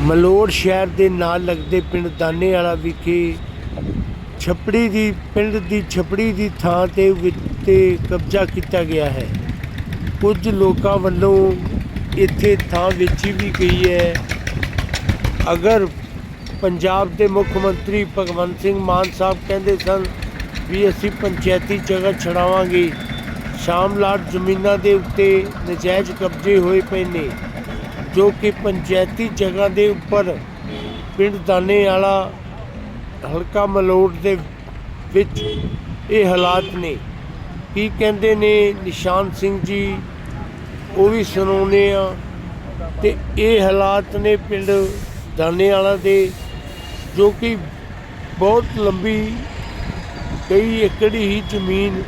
ਮਲੋੜ ਸ਼ਹਿਰ ਦੇ ਨਾਲ ਲੱਗਦੇ ਪਿੰਡ ਦਾਨੇ ਵਾਲਾ ਵਿਖੇ ਛਪੜੀ ਦੀ, ਪਿੰਡ ਦੀ ਛਪੜੀ ਦੀ ਥਾਂ ਤੇ ਵਿ- ਤੇ ਕਬਜ਼ਾ ਕੀਤਾ ਗਿਆ ਹੈ। ਕੁਝ ਲੋਕਾਂ ਵੱਲੋਂ ਇੱਥੇ ਥਾਂ ਵੇਚੀ ਵੀ ਗਈ ਹੈ। ਅਗਰ ਪੰਜਾਬ ਦੇ ਮੁੱਖ ਮੰਤਰੀ ਭਗਵੰਤ ਸਿੰਘ ਮਾਨ ਸਾਹਿਬ ਕਹਿੰਦੇ ਸਨ ਵੀ ਅਸੀਂ ਪੰਚਾਇਤੀ ਜਗ੍ਹਾ ਛਡਾਵਾਂਗੇ, ਸ਼ਾਮਲਾਟ ਜ਼ਮੀਨਾਂ ਦੇ ਉੱਤੇ ਨਜਾਇਜ਼ ਕਬਜ਼ੇ ਹੋਏ ਪਏ ਨੇ। ਜੋ ਕਿ ਪੰਚਾਇਤੀ ਜਗ੍ਹਾ ਦੇ ਉੱਪਰ ਪਿੰਡ ਦਾਨੇ ਵਾਲਾ ਹਲਕਾ ਮਲੋਟ ਦੇ ਵਿੱਚ ਇਹ ਹਾਲਾਤ ਨੇ। ਕੀ ਕਹਿੰਦੇ ਨੇ ਨਿਸ਼ਾਨ ਸਿੰਘ ਜੀ? ਉਹ ਵੀ ਸੁਣਾਉਂਦੇ ਆ ਤੇ ਇਹ ਹਾਲਾਤ ਨੇ ਪਿੰਡ ਦਾਨੇ ਵਾਲਾ ਦੇ, ਜੋ ਕਿ ਬਹੁਤ ਲੰਬੀ ਕਈ ਏਕੜ ਹੀ ਜ਼ਮੀਨ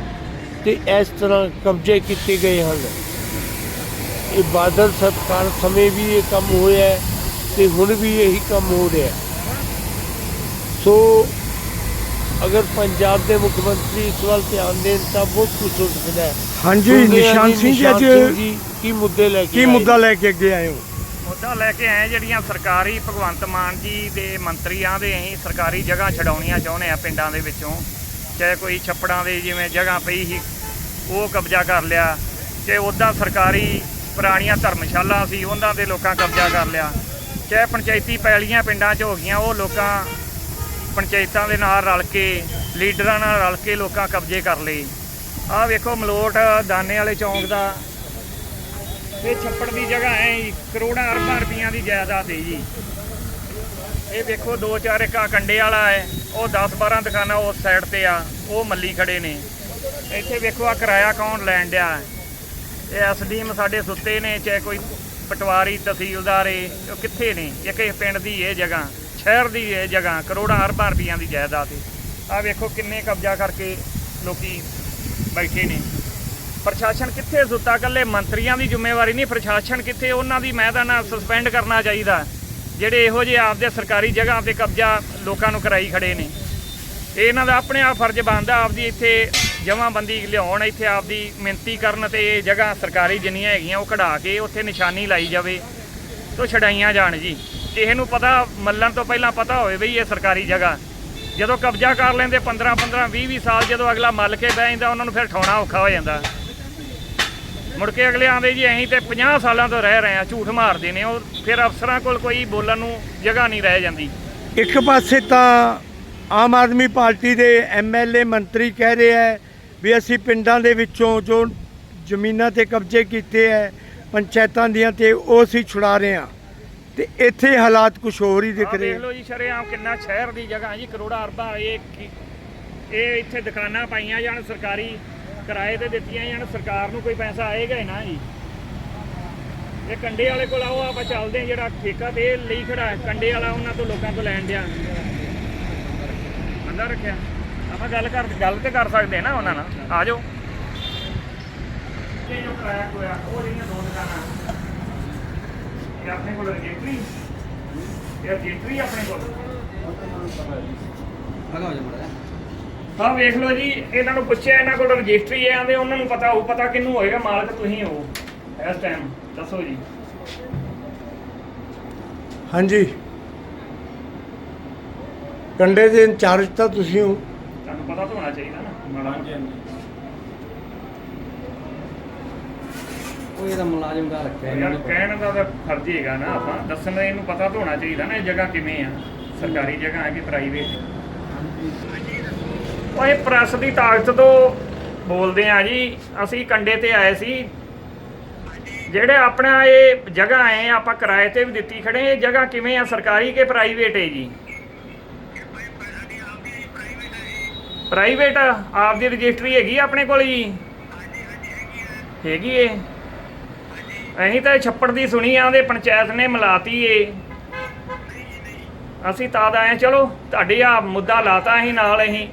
ਤੇ ਇਸ ਤਰ੍ਹਾਂ ਕਬਜ਼ੇ ਕੀਤੇ ਗਏ ਹਨ। ਇਹ ਬਾਦਲ ਸਰਕਾਰ ਸਮੇਂ ਵੀ ਇਹ ਕੰਮ ਹੋਇਆ ਹੈ ਤੇ ਹੁਣ ਵੀ ਇਹੀ ਕੰਮ ਹੋ ਰਿਹਾ ਹੈ। ਸੋ ਅਗਰ ਪੰਜਾਬ ਦੇ ਮੁੱਖ ਮੰਤਰੀ ਇਸ ਵੱਲ ਧਿਆਨ ਦੇਣ ਤਾਂ ਬਹੁਤ ਕੁਝ ਹੋ ਸਕਦਾ ਹੈ ਹਾਂਜੀ ਨਿਸ਼ਾਨ ਸਿੰਘ ਜੀ ਅੱਜ ਕੀ ਮੁੱਦੇ ਲੈ ਕੇ ਕੀ? ਮੁੱਦਾ ਲੈ ਕੇ ਅੱਗੇ ਆਏ ਹੋ ਮੁੱਦਾ ਲੈ ਕੇ ਆਏ ਜਿਹੜੀਆਂ ਸਰਕਾਰੀ ਭਗਵੰਤ ਮਾਨ ਜੀ ਦੇ ਮੰਤਰੀਆਂ ਦੇ ਅਸੀਂ ਸਰਕਾਰੀ ਜਗ੍ਹਾ ਛਡਾਉਣੀਆਂ ਚਾਹੁੰਦੇ ਆ ਪਿੰਡਾਂ ਦੇ ਵਿੱਚੋਂ ਚਾਹੇ ਕੋਈ ਛੱਪੜਾਂ ਦੇ ਜਿਵੇਂ ਜਗ੍ਹਾ ਪਈ ਸੀ ਉਹ ਕਬਜ਼ਾ ਕਰ ਲਿਆ ਚਾਹੇ ਉੱਦਾਂ ਸਰਕਾਰੀ ਪੁਰਾਣੀਆਂ ਧਰਮਸ਼ਾਲਾ ਸੀ ਉਹਨਾਂ ਦੇ ਲੋਕਾਂ ਕਬਜ਼ਾ ਕਰ ਲਿਆ। ਚਾਹੇ ਪੰਚਾਇਤੀ ਪੈਲੀਆਂ ਪਿੰਡਾਂ 'ਚ ਹੋ ਗਈਆਂ ਉਹ ਲੋਕਾਂ ਪੰਚਾਇਤਾਂ ਦੇ ਨਾਲ ਰਲ ਕੇ ਲੀਡਰਾਂ ਨਾਲ ਰਲ ਕੇ ਲੋਕਾਂ ਕਬਜ਼ੇ ਕਰ ਲਏ। ਆਹ ਵੇਖੋ ਮਲੋਟ ਦਾਨੇ ਵਾਲੇ ਚੌਂਕ ਦਾ। ਇਹ ਛੱਪੜ ਦੀ ਜਗ੍ਹਾ ਹੈ ਜੀ, ਕਰੋੜਾਂ ਅਰਬਾਂ ਰੁਪਈਆਂ ਦੀ ਜਾਇਦਾਦ ਹੈ ਜੀ। ਇਹ ਦੇਖੋ ਦੋ ਚਾਰ ਇੱਕ ਕੰਡੇ ਵਾਲਾ ਹੈ ਉਹ 10 12 ਦੁਕਾਨਾਂ ਉਸ ਸਾਈਡ ਤੇ ਆ ਉਹ ਮੱਲੀ ਖੜੇ ਨੇ। ਇੱਥੇ ਵੇਖੋ ਆ ਕਿਰਾਇਆ ਕੌਣ ਲੈਣ ਡਿਆ। ਐਸਡੀਐਮ ਸਾਡੇ ਸੁੱਤੇ ਨੇ, ਚਾਹੇ ਕੋਈ ਪਟਵਾਰੀ, ਤਹਿਸੀਲਦਾਰ ਏ, ਉਹ ਕਿੱਥੇ ਨੇ? ਇੱਕ ਇਹ ਪਿੰਡ ਦੀ ਇਹ ਜਗ੍ਹਾ, ਸ਼ਹਿਰ ਦੀ ਇਹ ਜਗ੍ਹਾ, ਕਰੋੜਾਂ ਅਰਬਾਂ ਰੁਪਈਆਂ ਦੀ ਜਾਇਦਾਦ ਹੈ ਆ ਵੇਖੋ ਕਿੰਨੇ ਕਬਜ਼ਾ ਕਰਕੇ ਲੋਕੀ ਬੈਠੇ ਨੇ। ਪ੍ਰਸ਼ਾਸਨ ਕਿੱਥੇ ਸੁੱਤਾ? ਕੱਲੇ ਮੰਤਰੀਆਂ ਦੀ ਜ਼ਿੰਮੇਵਾਰੀ ਨਹੀਂ, ਪ੍ਰਸ਼ਾਸਨ ਕਿੱਥੇ? ਉਹਨਾਂ ਦੀ ਮੈਂ ਤਾਂ ਨਾ ਸਸਪੈਂਡ ਕਰਨਾ ਚਾਹੀਦਾ। ਜਿਹੜੇ ਇਹੋ ਜਿਹੇ ਆਪਦੇ ਸਰਕਾਰੀ ਜਗ੍ਹਾ ਤੇ ਕਬਜ਼ਾ ਲੋਕਾਂ ਨੂੰ ਕਰਾਈ ਖੜੇ ਨੇ। ਇਹਨਾਂ ਦਾ ਆਪਣੇ ਆਪ ਫਰਜ਼ ਬਣਦਾ, ਆਪਦੀ ਇੱਥੇ ਜਮਾਬੰਦੀ ਲਿਆਉਣ ਇੱਥੇ ਆਪਦੀ ਮਿਹਨਤੀ ਕਰਨ ਤੇ ਇਹ ਜਗ੍ਹਾ ਸਰਕਾਰੀ ਜਿੰਨੀਆਂ ਹੈਗੀਆਂ ਉਹ ਕਢਾ ਕੇ ਉੱਥੇ ਨਿਸ਼ਾਨੀ ਲਾਈ ਜਾਵੇ ਤੋਂ ਛਡਾਈਆਂ ਜਾਣ ਜੀ। ਕਿਸੇ ਨੂੰ ਪਤਾ ਮੱਲਣ ਤੋਂ ਪਹਿਲਾਂ ਪਤਾ ਹੋਵੇ ਬਈ ਇਹ ਸਰਕਾਰੀ ਜਗ੍ਹਾ। ਜਦੋਂ ਕਬਜ਼ਾ ਕਰ ਲੈਂਦੇ 15 15 20 20 ਸਾਲ ਜਦੋਂ ਅਗਲਾ ਮੱਲ ਕੇ ਬਹਿ ਜਾਂਦਾ ਉਹਨਾਂ ਨੂੰ ਫਿਰ ਠਾਉਣਾ ਔਖਾ ਹੋ ਜਾਂਦਾ। ਮੁੜ ਕੇ ਅਗਲੇ ਆਂਦੇ ਜੀ ਅਸੀਂ ਤੇ 50 ਸਾਲਾਂ ਤੋਂ ਰਹਿ ਰਹੇ ਆ ਝੂਠ ਮਾਰਦੇ ਨੇ ਉਹ ਫਿਰ ਅਫਸਰਾਂ ਕੋਲ ਕੋਈ ਬੋਲਣ ਨੂੰ ਜਗ੍ਹਾ ਨਹੀਂ ਰਹਿ ਜਾਂਦੀ। ਇੱਕ ਪਾਸੇ ਤਾਂ ਆਮ ਆਦਮੀ ਪਾਰਟੀ ਦੇ ਐਮਐਲਏ ਮੰਤਰੀ ਕਹਿ ਰਹੇ ਹੈ ਵੀ ਅਸੀਂ ਪਿੰਡਾਂ ਦੇ ਵਿੱਚੋਂ ਜੋ ਜ਼ਮੀਨਾਂ ਤੇ ਕਬਜ਼ੇ ਕੀਤੇ ਹੈ ਪੰਚਾਇਤਾਂ ਦੀਆਂ ਤੇ ਉਹ ਅਸੀਂ ਛੁਡਾ ਰਹੇ ਹਾਂ। ਤੇ ਇੱਥੇ ਹਾਲਾਤ ਕੁਝ ਹੋਰ ਹੀ ਦਿਖ ਰਹੇ ਦੇਖ ਲਓ ਜੀ ਸ਼ਰੇਆਮ ਕਿੰਨਾ ਸ਼ਹਿਰ ਦੀ ਜਗ੍ਹਾ ਜੀ ਕਰੋੜਾ ਅਰਬਾਂ ਇਹ ਇੱਥੇ ਦੁਕਾਨਾਂ ਪਾਈਆਂ ਜਾਣ ਸਰਕਾਰੀ ਕਿਰਾਏ ਤੇ ਦਿੱਤੀਆਂ ਜਾਣ ਸਰਕਾਰ ਨੂੰ ਕੋਈ ਪੈਸਾ ਆਏਗਾ ਹੀ ਨਾ ਜੀ। ਇਹ ਕੰਡੇ ਵਾਲੇ ਕੋਲ ਆਓ ਆਪਾਂ ਚੱਲਦੇ ਹਾਂ ਜਿਹੜਾ ਠੇਕਾ ਤੇ ਲਈ ਖੜਾ ਕੰਡੇ ਵਾਲਾ ਉਹਨਾਂ ਤੋਂ ਲੋਕਾਂ ਤੋਂ ਲੈਣ ਡਿਆ ਬੰਦਾ ਰੱਖਿਆ। ਆਪਾਂ ਗੱਲ ਕਰ ਗੱਲ ਤੇ ਕਰ ਸਕਦੇ ਹਾਂ ਨਾ ਉਹਨਾਂ ਨਾਲ। ਆ ਜਾਓ। ਇਹ ਜੋ ਕਿਰਾਇਆ ਹੋਇਆ ਉਹ ਜਿਹੜੀਆਂ ਦੋ ਦੁਕਾਨਾਂ ਇਹ ਆਪਣੇ ਕੋਲ ਰਜਿਸਟਰੀ? ਇਹ ਰਜਿਸਟਰੀ ਆਪਣੇ ਕੋਲ? ਹਾਂ ਵੇਖ ਲਓ ਜੀ ਇਹਨਾਂ ਨੂੰ ਪੁੱਛਿਆ ਇਹਨਾਂ ਕੋਲ ਰਜਿਸਟਰੀ ਹੈ ਆਂਦੇ ਉਹਨਾਂ ਨੂੰ ਪਤਾ ਹੋਊ ਪਤਾ ਕਿਹਨੂੰ ਹੋਏਗਾ ਮਾਲਕ ਤੁਸੀਂ ਹੋ ਇਸ ਟਾਈਮ ਦੱਸੋ ਜੀ। ਹਾਂਜੀ। ਕੰਡੇ ਦੇ ਇੰਚਾਰਜ ਤਾਂ ਤੁਸੀਂ ਹੋ। ਤੁਹਾਨੂੰ ਪਤਾ ਤਾਂ ਹੋਣਾ ਚਾਹੀਦਾ ਨਾ। ਮਾੜਾ ਮੋਟਾ। ਉਹ ਇਹਦਾ ਮੁਲਾਜ਼ਮ ਦਾ ਰੱਖਿਆ ਇਹਨਾਂ ਯਾਰ ਨੇ। ਕਹਿਣ ਦਾ ਤਾਂ ਫਰਜ਼ ਹੈਗਾ ਨਾ ਆਪਾਂ। ਦੱਸਣ ਦਾ ਇਹਨੂੰ ਪਤਾ ਤਾਂ ਹੋਣਾ ਚਾਹੀਦਾ ਨਾ ਇਹ ਜਗ੍ਹਾ ਕਿਵੇਂ ਆ। ਸਰਕਾਰੀ ਜਗ੍ਹਾ ਹੈ ਕਿ ਪ੍ਰਾਈਵੇਟ ਉਹ ਇਹ ਪ੍ਰੈਸ ਦੀ ਤਾਕਤ ਤੋਂ ਬੋਲਦੇ ਆ ਜੀ। ਅਸੀਂ ਕੰਡੇ ਤੇ ਆਏ ਸੀ। ਜਿਹੜੇ ਆਪਣਾ ਇਹ ਜਗ੍ਹਾ ਹੈ ਆਪਾਂ ਕਿਰਾਏ ਤੇ ਵੀ ਦਿੱਤੀ ਖੜੇ ਇਹ ਜਗ੍ਹਾ ਕਿਵੇਂ ਆ? ਸਰਕਾਰੀ ਕਿ ਪ੍ਰਾਈਵੇਟ ਹੈ ਜੀ? ਪ੍ਰਾਈਵੇਟ ਆਪ ਦੀ ਰਜਿਸਟਰੀ ਹੈਗੀ ਆ ਆਪਣੇ ਕੋਲ ਜੀ? ਹੈਗੀ ਏ। ਅਸੀਂ ਤਾਂ ਛੱਪੜ ਦੀ ਸੁਣੀ ਆਂਦੇ ਪੰਚਾਇਤ ਨੇ ਮਿਲਾਤੀ ਏ। ਅਸੀਂ ਤਾਂ ਦਾ ਆਏ ਚਲੋ, ਤੁਹਾਡੇ ਆ ਮੁੱਦਾ ਲਾਤਾ ਅਸੀਂ ਨਾਲ ਅਸੀਂ।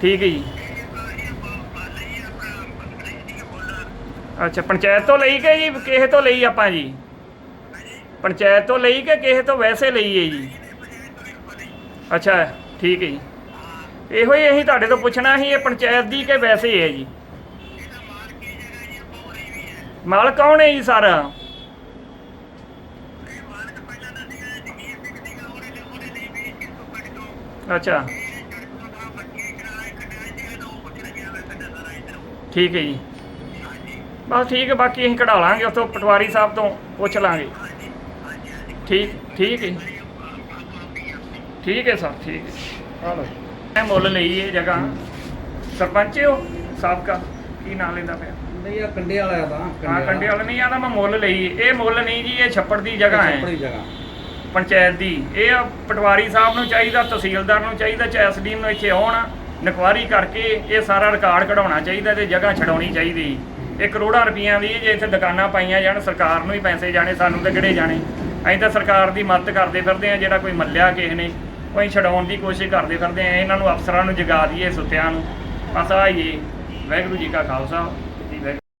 ਠੀਕ ਹੈ ਜੀ। ਅੱਛਾ, ਪੰਚਾਇਤ ਤੋਂ ਲਈ ਕਿ ਜੀ ਕਿਸੇ ਤੋਂ ਲਈ ਆਪਾਂ ਜੀ? ਪੰਚਾਇਤ ਤੋਂ ਲਈ ਕਿ ਕਿਸੇ ਤੋਂ ਵੈਸੇ ਲਈ ਹੈ ਜੀ? ਅੱਛਾ, ਠੀਕ ਹੈ ਜੀ। ਇਹੋ ਹੀ ਅਸੀਂ ਤੁਹਾਡੇ ਤੋਂ ਪੁੱਛਣਾ ਸੀ, ਇਹ ਪੰਚਾਇਤ ਦੀ ਕਿ ਵੈਸੇ ਹੈ ਜੀ? ਮਾਲਕ ਕੌਣ ਹੈ ਜੀ ਸਾਰਾ? ਅੱਛਾ। ਠੀਕ ਹੈ ਜੀ। ਬਸ ਠੀਕ ਹੈ, ਬਾਕੀ ਅਸੀਂ ਕਢਾ ਲਾਂਗੇ, ਉਥੋਂ ਪਟਵਾਰੀ ਸਾਹਿਬ ਤੋਂ ਪੁੱਛ ਲਾਂਗੇ। ਠੀਕ ਠੀਕ ਹੈ ਠੀਕ ਹੈ ਸਰ ਠੀਕ ਹੈ। ਆ ਲਓ ਮੈਂ ਮੁੱਲ ਲਈ ਇਹ ਜਗ੍ਹਾ। ਸਰਪੰਚ ਹੋ ਸਾਬਕਾ ਕੀ ਨਾਂ ਲੈਂਦਾ ਪਿਆ? ਨਹੀਂ ਆ ਕੰਡੇ ਵਾਲਾ ਆ ਤਾਂ ਹਾਂ ਕੰਡੇ ਵਾਲਾ। ਨਹੀਂ ਆਦਾ ਮੈਂ ਮੁੱਲ ਲਈ ਇਹ ਮੁੱਲ ਨਹੀਂ ਜੀ ਇਹ ਛੱਪੜ ਦੀ ਜਗ੍ਹਾ ਹੈ। ਆਪਣੀ ਜਗ੍ਹਾ। ਪੰਚਾਇਤ ਦੀ। ਇਹ ਆ ਪਟਵਾਰੀ ਸਾਹਿਬ ਨੂੰ ਚਾਹੀਦਾ ਤਹਿਸੀਲਦਾਰ ਨੂੰ ਚਾਹੀਦਾ ਚਾਹੇ ਐਸਡੀਐਮ ਨੂੰ ਇੱਥੇ ਆਉਣ ਨਕਵਾਰੀ ਕਰਕੇ ਇਹ ਸਾਰਾ ਰਿਕਾਰਡ ਕਢਾਉਣਾ ਚਾਹੀਦਾ ਤੇ ਜਗ੍ਹਾ ਛਡਾਉਣੀ ਚਾਹੀਦੀ। ਇਹ ਕਰੋੜਾਂ ਰੁਪਈਆਂ ਦੀ ਜੇ ਇੱਥੇ ਦੁਕਾਨਾਂ ਪਾਈਆਂ ਜਾਣ ਸਰਕਾਰ ਨੂੰ ਹੀ ਪੈਸੇ ਜਾਣੇ ਸਾਨੂੰ ਤਾਂ ਕਿਹੜੇ ਜਾਣੇ। ਅਸੀਂ ਤਾਂ ਸਰਕਾਰ ਦੀ ਮਦਦ ਕਰਦੇ ਫਿਰਦੇ ਆ ਜਿਹੜਾ ਕੋਈ ਮੱਲਿਆ ਕਿਸੇ ਨੇ। ਉਹ ਅਸੀਂ ਛਡਾਉਣ ਦੀ ਕੋਸ਼ਿਸ਼ ਕਰਦੇ ਫਿਰਦੇ ਆ, ਇਹਨਾਂ ਨੂੰ ਅਫਸਰਾਂ ਨੂੰ ਜਗਾ ਦਈਏ, ਸੁੱਤਿਆਂ ਨੂੰ। ਬਸ ਆਈਏ ਵਾਹਿਗੁਰੂ ਜੀ ਕਾ ਖਾਲਸਾ।